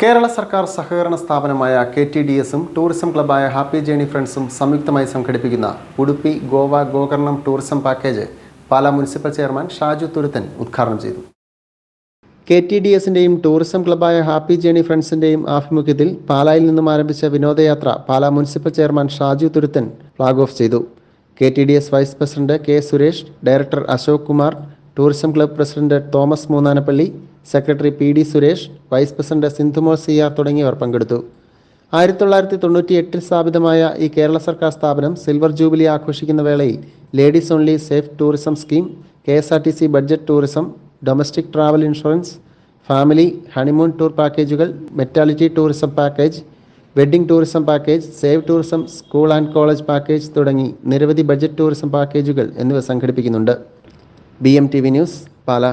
കേരള സർക്കാർ സഹകരണ സ്ഥാപനമായ കെ ടി ഡി എസും ടൂറിസം ക്ലബായ ഹാപ്പി ജേണി ഫ്രണ്ട്സും സംയുക്തമായി സംഘടിപ്പിക്കുന്ന Udupi Goa Gokarna tourism package Pala municipal chairman Shaju Thuruthan ഉദ്ഘാടനം ചെയ്തു. കെ ടി ഡി എസിന്റെയും ടൂറിസം ക്ലബായ ഹാപ്പി ജേണി ഫ്രണ്ട്സിന്റെയും ആഭിമുഖ്യത്തിൽ പാലായിൽ നിന്നും ആരംഭിച്ച വിനോദയാത്ര Pala municipal chairman Shaju Thuruthan flag off ചെയ്തു. K T D S vice president K Suresh director Ashok Kumar tourism club president Thomas Moonnanappally secretary P D Suresh vice president Sindhumol C R തുടങ്ങിയവർ പങ്കെടുത്തു. ആയിരത്തി തൊള്ളായിരത്തി തൊണ്ണൂറ്റി എട്ടിൽ സ്ഥാപിതമായ ഈ കേരള സർക്കാർ സ്ഥാപനം സിൽവർ ജൂബിലി ആഘോഷിക്കുന്ന വേളയിൽ ladies only safe tourism scheme K S R T C budget tourism domestic travel insurance family honeymoon tour പാക്കേജുകൾ mentality tourism package wedding tourism package save tourism school and college package തുടങ്ങി നിരവധി budget tourism പാക്കേജുകൾ എന്നിവ സംഘടിപ്പിക്കുന്നുണ്ട്. B M T V news Pala.